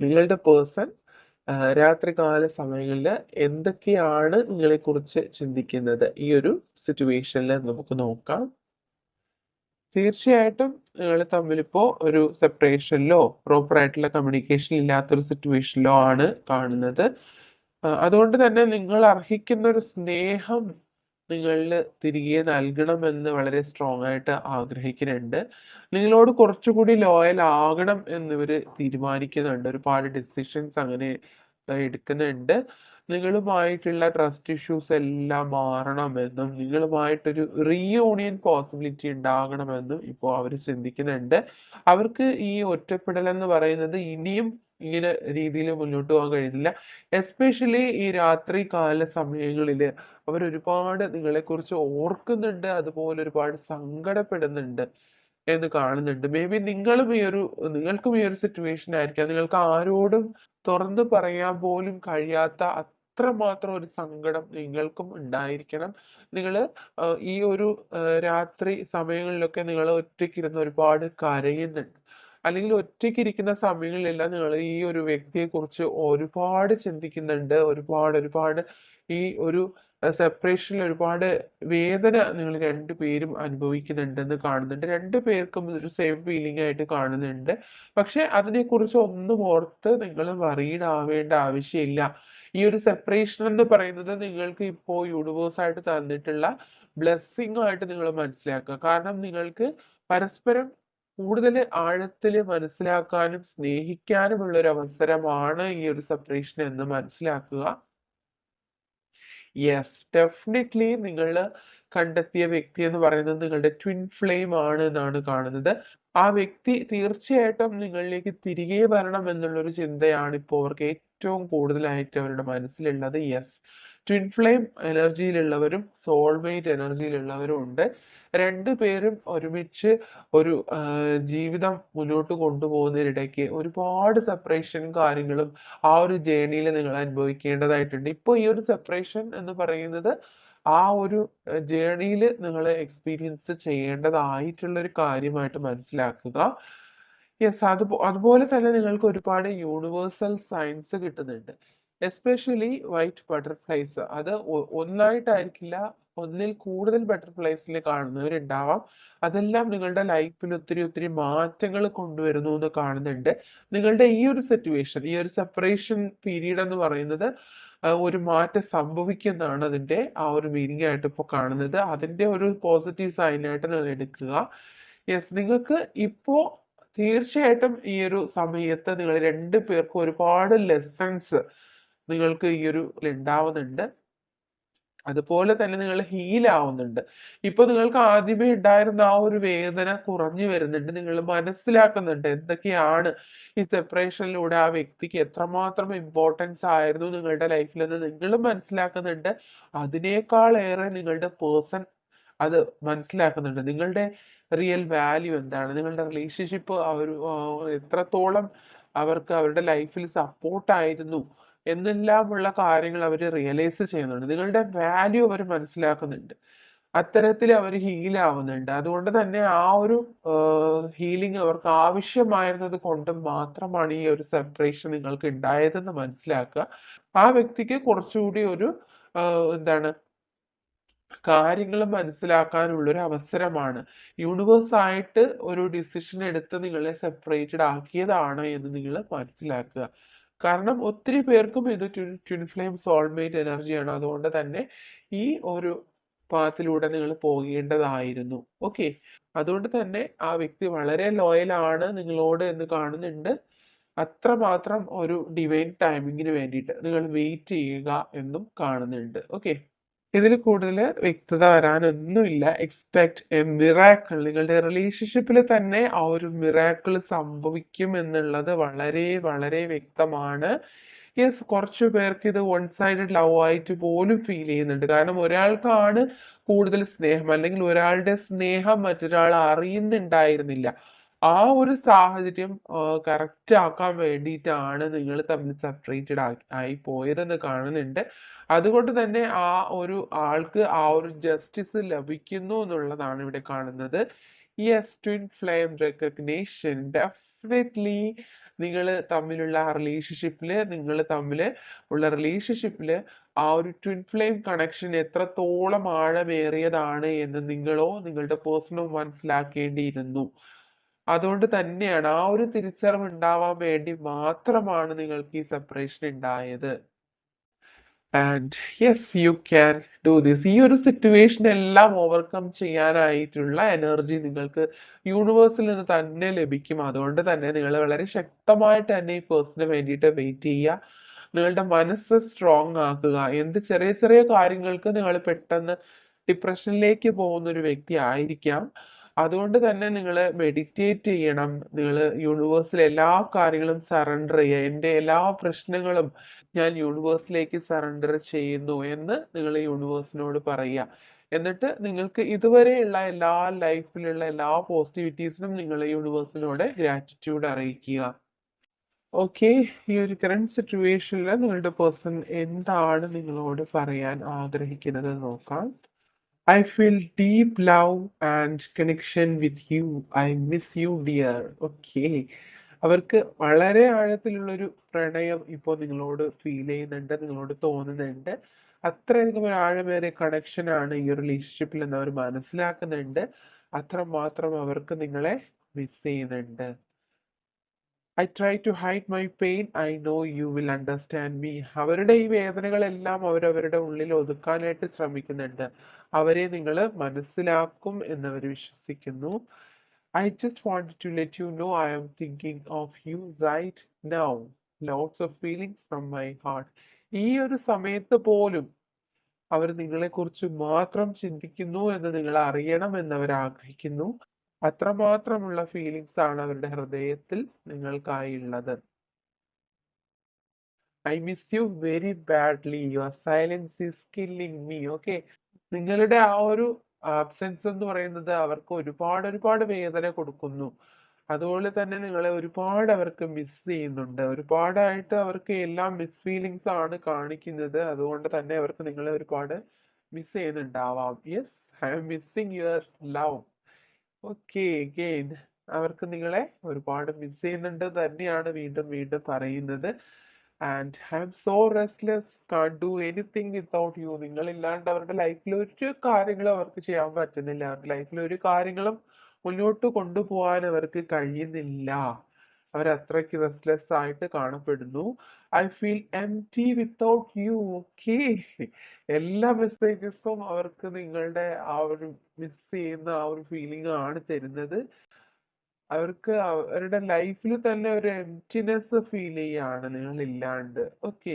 നിങ്ങളുടെ പേഴ്സൺ രാത്രികാല സമയങ്ങളിൽ എന്തൊക്കെയാണ് നിങ്ങളെക്കുറിച്ച് ചിന്തിക്കുന്നത്? ഈ ഒരു സിറ്റുവേഷനിൽ നമുക്ക് നോക്കാം. തീർച്ചയായിട്ടും നിങ്ങൾ തമ്മിലിപ്പോ ഒരു സെപ്പറേഷനിലോ പ്രോപ്പർ ആയിട്ടുള്ള കമ്മ്യൂണിക്കേഷൻ ഇല്ലാത്തൊരു സിറ്റുവേഷനിലോ ആണ് കാണുന്നത്. അതുകൊണ്ട് തന്നെ നിങ്ങൾ അർഹിക്കുന്ന ഒരു സ്നേഹം നിങ്ങളിൽ തിരികെ നൽകണമെന്ന് വളരെ സ്ട്രോങ് ആയിട്ട് ആഗ്രഹിക്കുന്നുണ്ട്. നിങ്ങളോട് കുറച്ചുകൂടി ലോയൽ ആകണം എന്നിവർ തീരുമാനിക്കുന്നുണ്ട്. ഒരുപാട് ഡിസിഷൻസ് അങ്ങനെ എടുക്കുന്നുണ്ട്. നിങ്ങളുമായിട്ടുള്ള ട്രസ്റ്റ് ഇഷ്യൂസ് എല്ലാം മാറണമെന്നും നിങ്ങളുമായിട്ടൊരു റീയൂണിയൻ പോസിബിലിറ്റി ഉണ്ടാകണമെന്നും ഇപ്പോൾ അവർ ചിന്തിക്കുന്നുണ്ട്. അവർക്ക് ഈ ഒറ്റപ്പെടൽ എന്ന് പറയുന്നത് ഇനിയും ഇങ്ങനെ രീതിയിൽ മുന്നോട്ട് പോകാൻ കഴിയുന്നില്ല. എസ്പെഷ്യലി ഈ രാത്രി കാല സമയങ്ങളിൽ അവർ ഒരുപാട് നിങ്ങളെക്കുറിച്ച് ഓർക്കുന്നുണ്ട് അതുപോലെ ഒരുപാട് സങ്കടപ്പെടുന്നുണ്ട് എന്ന് കാണുന്നുണ്ട്. മേ ബി നിങ്ങളും ഈ ഒരു നിങ്ങൾക്കും ഈ ഒരു സിറ്റുവേഷൻ ആയിരിക്കാം. നിങ്ങൾക്ക് ആരോടും തുറന്നു പറയാൻ പോലും കഴിയാത്ത അത്രമാത്രം ഒരു സങ്കടം നിങ്ങൾക്കും ഉണ്ടായിരിക്കണം. നിങ്ങൾ ഈ ഒരു രാത്രി സമയങ്ങളിലൊക്കെ നിങ്ങൾ ഒറ്റയ്ക്കിരുന്ന് ഒരുപാട് കരയുന്നുണ്ട്. അല്ലെങ്കിൽ ഒറ്റയ്ക്ക് ഇരിക്കുന്ന സമയങ്ങളിലെല്ലാം നിങ്ങൾ ഈ ഒരു വ്യക്തിയെ കുറിച്ച് ഒരുപാട് ചിന്തിക്കുന്നുണ്ട്. ഒരുപാട് ഒരുപാട് ഈ ഒരു സെപ്പറേഷനിൽ ഒരുപാട് വേദന നിങ്ങൾ രണ്ടുപേരും അനുഭവിക്കുന്നുണ്ടെന്ന് കാണുന്നുണ്ട്. രണ്ടു പേർക്കും ഒരു സെയിം ഫീലിംഗ് ആയിട്ട് കാണുന്നുണ്ട്. പക്ഷെ അതിനെക്കുറിച്ച് ഒന്നും ഓർത്ത് നിങ്ങൾ വറീഡ് ആവേണ്ട ആവശ്യമില്ല. ഈ ഒരു സെപ്പറേഷൻ എന്ന് പറയുന്നത് നിങ്ങൾക്ക് ഇപ്പോൾ യൂണിവേഴ്സ് ആയിട്ട് തന്നിട്ടുള്ള ബ്ലെസ്സിങ് ആയിട്ട് നിങ്ങൾ മനസ്സിലാക്കുക. കാരണം നിങ്ങൾക്ക് പരസ്പരം കൂടുതൽ ആഴത്തിൽ മനസ്സിലാക്കാനും സ്നേഹിക്കാനുമുള്ള ഒരു അവസരമാണ് ഈ ഒരു സെപ്പറേഷൻ എന്ന് മനസ്സിലാക്കുക. യെസ് ഡെഫിനറ്റ്ലി നിങ്ങൾ കണ്ടെത്തിയ വ്യക്തി എന്ന് പറയുന്നത് നിങ്ങളുടെ ട്വിൻ ഫ്ലെയിം ആണ് എന്നാണ് കാണുന്നത്. ആ വ്യക്തി തീർച്ചയായിട്ടും നിങ്ങളിലേക്ക് തിരികെ വരണം എന്നുള്ളൊരു ചിന്തയാണ് ഇപ്പോൾ അവർക്ക് ഏറ്റവും കൂടുതലായിട്ട് അവരുടെ മനസ്സിലുള്ളത്. യെസ് ട്വിൻ ഫ്ലെയിം എനർജിയിലുള്ളവരും സോൾമേറ്റ് എനർജിയിലുള്ളവരും ഉണ്ട്. രണ്ടു പേരും ഒരുമിച്ച് ഒരു ജീവിതം മുന്നോട്ട് കൊണ്ടുപോകുന്നതിനിടയ്ക്ക് ഒരുപാട് സെപ്പറേഷനും കാര്യങ്ങളും ആ ഒരു ജേണിയിൽ നിങ്ങൾ അനുഭവിക്കേണ്ടതായിട്ടുണ്ട്. ഇപ്പോൾ ഈ ഒരു സെപ്പറേഷൻ എന്ന് പറയുന്നത് ആ ഒരു ജേണിയിൽ നിങ്ങൾ എക്സ്പീരിയൻസ് ചെയ്യേണ്ടതായിട്ടുള്ള ഒരു കാര്യമായിട്ട് മനസ്സിലാക്കുക. യെസ് അത് അതുപോലെ തന്നെ നിങ്ങൾക്ക് ഒരുപാട് യൂണിവേഴ്സൽ സയൻസ് കിട്ടുന്നുണ്ട്. എസ്പെഷ്യലി വൈറ്റ് ബട്ടർഫ്ലൈസ് അത് ഒന്നായിട്ടായിരിക്കില്ല ഒന്നിൽ കൂടുതൽ ബട്ടർഫ്ലൈസിൽ കാണുന്നവരുണ്ടാവാം. അതെല്ലാം നിങ്ങളുടെ ലൈഫിൽ ഒത്തിരി ഒത്തിരി മാറ്റങ്ങൾ കൊണ്ടുവരുന്നു എന്ന് കാണുന്നുണ്ട്. നിങ്ങളുടെ ഈ ഒരു സിറ്റുവേഷൻ ഈ ഒരു സെപ്പറേഷൻ പീരീഡ് എന്ന് പറയുന്നത് ഒരു മാറ്റം സംഭവിക്കുന്നതാണ് അതിന്റെ ആ ഒരു മീനിങ് ആയിട്ട് ഇപ്പോൾ കാണുന്നത്. അതിന്റെ ഒരു പോസിറ്റീവ് സൈനായിട്ട് നിങ്ങൾ എടുക്കുക. യെസ് നിങ്ങൾക്ക് ഇപ്പോ തീർച്ചയായിട്ടും ഈ ഒരു സമയത്ത് നിങ്ങൾ രണ്ടു പേർക്കും ഒരുപാട് ലെസൺസ് നിങ്ങൾക്ക് ഈ ഒരു ഉണ്ടാവുന്നുണ്ട് അതുപോലെ തന്നെ നിങ്ങൾ ഹീൽ ആവുന്നുണ്ട്. ഇപ്പൊ നിങ്ങൾക്ക് ആദ്യമേ ഉണ്ടായിരുന്ന ആ ഒരു വേദന കുറഞ്ഞു വരുന്നുണ്ട്. നിങ്ങൾ മനസ്സിലാക്കുന്നുണ്ട് എന്തൊക്കെയാണ് ഈ സെപ്പറേഷനിലൂടെ ആ വ്യക്തിക്ക് എത്രമാത്രം ഇമ്പോർട്ടൻസ് ആയിരുന്നു നിങ്ങളുടെ ലൈഫിൽ എന്ന് നിങ്ങൾ മനസ്സിലാക്കുന്നുണ്ട്. അതിനേക്കാൾ ഏറെ നിങ്ങളുടെ പേഴ്സൺ അത് മനസ്സിലാക്കുന്നുണ്ട്. നിങ്ങളുടെ റിയൽ വാല്യൂ എന്താണ്? നിങ്ങളുടെ റിലേഷൻഷിപ്പ് അവർ എത്രത്തോളം അവർക്ക് അവരുടെ ലൈഫിൽ സപ്പോർട്ട് ആയിരുന്നു? എന്നെല്ലാമുള്ള കാര്യങ്ങൾ അവർ റിയലൈസ് ചെയ്യുന്നുണ്ട്. നിങ്ങളുടെ വാല്യൂ അവർ മനസ്സിലാക്കുന്നുണ്ട്. അത്തരത്തിൽ അവർ ഹീൽ ആവുന്നുണ്ട്. അതുകൊണ്ട് തന്നെ ആ ഒരു ഹീലിംഗ് അവർക്ക് ആവശ്യമായിരുന്നത് കൊണ്ട് മാത്രമാണ് ഈ ഒരു സെപ്പറേഷൻ നിങ്ങൾക്ക് ഉണ്ടായതെന്ന് മനസ്സിലാക്കുക. ആ വ്യക്തിക്ക് കുറച്ചുകൂടി ഒരു എന്താണ് കാര്യങ്ങൾ മനസ്സിലാക്കാനുള്ള ഒരു അവസരമാണ്. യൂണിവേഴ്സ് ആയിട്ട് ഒരു ഡിസിഷൻ എടുത്ത് നിങ്ങളെ സെപ്പറേറ്റഡ് ആക്കിയതാണ് എന്ന് നിങ്ങൾ മനസ്സിലാക്കുക. കാരണം ഒത്തിരി പേർക്കും ഇത് ട്വിൻ ഫ്ലെയിം സോൾമേറ്റ് എനർജിയാണ് അതുകൊണ്ട് തന്നെ ഈ ഒരു പാത്തിലൂടെ നിങ്ങൾ പോകേണ്ടതായിരുന്നു. ഓക്കെ അതുകൊണ്ട് തന്നെ ആ വ്യക്തി വളരെ ലോയൽ ആണ് നിങ്ങളോട് എന്ന് കാണുന്നുണ്ട്. അത്രമാത്രം ഒരു ഡിവൈൻ ടൈമിങ്ങിന് വേണ്ടിയിട്ട് നിങ്ങൾ വെയിറ്റ് ചെയ്യുക എന്നും കാണുന്നുണ്ട്. ഓക്കെ ഇതിൽ കൂടുതൽ വ്യക്തത വരാനൊന്നുമില്ല. എക്സ്പെക്ട് എ മിറാക്കിൾ നിങ്ങളുടെ റിലേഷൻഷിപ്പിൽ തന്നെ ആ ഒരു മിറാക്കിൾ സംഭവിക്കും എന്നുള്ളത് വളരെ വളരെ വ്യക്തമാണ്. യെസ് കുറച്ചു പേർക്ക് ഇത് വൺ സൈഡഡ് ലവ് ആയിട്ട് പോലും ഫീൽ ചെയ്യുന്നുണ്ട്. കാരണം ഒരാൾക്കാണ് കൂടുതൽ സ്നേഹം. അല്ലെങ്കിൽ ഒരാളുടെ സ്നേഹം മറ്റൊരാൾ അറിയുന്നുണ്ടായിരുന്നില്ല. ആ ഒരു സാഹചര്യം കറക്റ്റ് ആക്കാൻ വേണ്ടിയിട്ടാണ് നിങ്ങൾ തമ്മിൽ സെപ്പറേറ്റഡ് ആയി പോയതെന്ന് കാണുന്നുണ്ട്. അതുകൊണ്ട് തന്നെ ആ ഒരു ആൾക്ക് ആ ഒരു ജസ്റ്റിസ് ലഭിക്കുന്നു എന്നുള്ളതാണ് ഇവിടെ കാണുന്നത്. Yes twin flame recognition definitely നിങ്ങൾ തമ്മിലുള്ള ആ റിലേഷൻഷിപ്പിൽ നിങ്ങൾ തമ്മിൽ ഉള്ള റിലേഷൻഷിപ്പിൽ ആ ഒരു ട്വിൻ ഫ്ലെയിം കണക്ഷൻ എത്രത്തോളം ആഴമേറിയതാണ് എന്ന് നിങ്ങളോ നിങ്ങളുടെ പേഴ്സണോ മനസ്സിലാക്കേണ്ടിയിരുന്നു. അതുകൊണ്ട് തന്നെയാണ് ആ ഒരു തിരിച്ചറിവ് ഉണ്ടാവാൻ വേണ്ടി മാത്രമാണ് നിങ്ങൾക്ക് ഈ സെപ്പറേഷൻ ഉണ്ടായത്. And yes you can do this ഈ ഒരു സിറ്റുവേഷൻ എല്ലാം ഓവർകം ചെയ്യാനായിട്ടുള്ള എനർജി നിങ്ങൾക്ക് യൂണിവേഴ്സിൽ നിന്ന് തന്നെ ലഭിക്കും. അതുകൊണ്ട് തന്നെ നിങ്ങൾ വളരെ ശക്തമായിട്ട് തന്നെ ഈ പേഴ്സണിന് വേണ്ടിയിട്ട് വെയിറ്റ് ചെയ്യുക. നിങ്ങളുടെ മനസ്സ് സ്ട്രോങ് ആക്കുക. എന്ത് ചെറിയ ചെറിയ കാര്യങ്ങൾക്ക് നിങ്ങൾ പെട്ടെന്ന് ഡിപ്രഷനിലേക്ക് പോകുന്ന ഒരു വ്യക്തി ആയിരിക്കാം. അതുകൊണ്ട് തന്നെ നിങ്ങൾ മെഡിറ്റേറ്റ് ചെയ്യണം. നിങ്ങൾ യൂണിവേഴ്സിലെ എല്ലാ കാര്യങ്ങളും സറണ്ടർ ചെയ്യുക. എന്റെ എല്ലാ പ്രശ്നങ്ങളും ഞാൻ യൂണിവേഴ്സിലേക്ക് സറണ്ടർ ചെയ്യുന്നു എന്ന് നിങ്ങൾ യൂണിവേഴ്സിനോട് പറയുക. എന്നിട്ട് നിങ്ങൾക്ക് ഇതുവരെയുള്ള എല്ലാ ലൈഫിലുള്ള എല്ലാ പോസിറ്റിവിറ്റീസിനും നിങ്ങൾ യൂണിവേഴ്സിനോട് ഗ്രാറ്റിറ്റ്യൂഡ് അറിയിക്കുക. ഓക്കെ ഈ ഒരു കറണ്ട് സിറ്റുവേഷനിൽ നിങ്ങളുടെ പേഴ്സൺ എന്താണ് നിങ്ങളോട് പറയാൻ ആഗ്രഹിക്കുന്നത് നോക്കാം. I feel deep love and connection with you. I miss you dear. Okay. അവർക്ക് വളരെ ആഴത്തിലുള്ളൊരു പ്രണയം ഇപ്പോൾ നിങ്ങളോട് ഫീൽ ചെയ്യുന്നുണ്ട് നിങ്ങളോട് തോന്നുന്നുണ്ട് അത്രയധികം ഒരു ആഴമേറിയ കണക്ഷൻ ആണ് ഈ റിലേഷൻഷിപ്പിൽ എന്ന് അവർ മനസ്സിലാക്കുന്നുണ്ട് അത്രമാത്രം അവർക്ക് നിങ്ങളെ മിസ് ചെയ്യുന്നുണ്ട് I try to hide my pain I know you will understand me അവരുടെ ഈ വേദനകളെല്ലാം അവരവരുടെ ഉള്ളിൽ ഒതുക്കാനായിട്ട് ശ്രമിക്കുന്നുണ്ട്. അവരെ നിങ്ങൾ മനസ്സിലാക്കും എന്നവർ വിശ്വസിക്കുന്നു. I just want to let you know I am thinking of you right now lots of feelings from my heart ഈ ഒരു സമയത്ത് പോലും അവർ നിങ്ങളെക്കുറിച്ച് മാത്രം ചിന്തിക്കുന്നു എന്ന് നിങ്ങൾ അറിയണം എന്നവർ ആഗ്രഹിക്കുന്നു. അത്രമാത്രമുള്ള ഫീലിങ്സ് ആണ് അവരുടെ ഹൃദയത്തിൽ നിങ്ങൾക്കായി ഉള്ളത് I miss you very badly your silence is killing me okay നിങ്ങളുടെ ആ ഒരു ആബ്സെൻസ് എന്ന് പറയുന്നത് അവർക്ക് ഒരുപാട് ഒരുപാട് വേദന കൊടുക്കുന്നു. അതുപോലെ തന്നെ നിങ്ങളെ ഒരുപാട് അവർക്ക് മിസ് ചെയ്യുന്നുണ്ട്. ഒരുപാടായിട്ട് അവർക്ക് എല്ലാം മിസ് ഫീലിങ്സ് ആണ് കാണിക്കുന്നത്. അതുകൊണ്ട് തന്നെ അവർക്ക് നിങ്ങളെ ഒരുപാട് miss ചെയ്യുന്നുണ്ടാവാം. Yes I'm missing your love okay again അവർക്ക് നിങ്ങളെ ഒരുപാട് മിസ് ചെയ്യുന്നുണ്ട്. തന്നെയാണ് വീണ്ടും വീണ്ടും പറയുന്നത്. And I'm so restless can't do anything without you നിങ്ങളില്ലാണ്ട് അവരുടെ ലൈഫിൽ ഒരു കാര്യങ്ങളും അവർക്ക് ചെയ്യാൻ പറ്റുന്നില്ല. അവരുടെ ലൈഫിൽ ഒരു കാര്യങ്ങളും മുന്നോട്ട് കൊണ്ടുപോകാൻ അവർക്ക് കഴിയുന്നില്ല. അവർ അത്രയ്ക്ക് റെസ്റ്റ്ലെസ് ആയിട്ട് കാണപ്പെടുന്നു. I feel empty without you okay എല്ലാ മെസ്സേജസും അവർക്ക് നിങ്ങളുടെ ആ ഒരു മിസ് ചെയ്യുന്ന ആ ഒരു ഫീലിംഗ് ആണ് തരുന്നത്. അവർക്ക് അവരുടെ ലൈഫിൽ തന്നെ ഒരു എംറ്റിനെസ് ഫീൽ ചെയ്യാണ് നിങ്ങൾ ഇല്ലാണ്ട് ഓക്കെ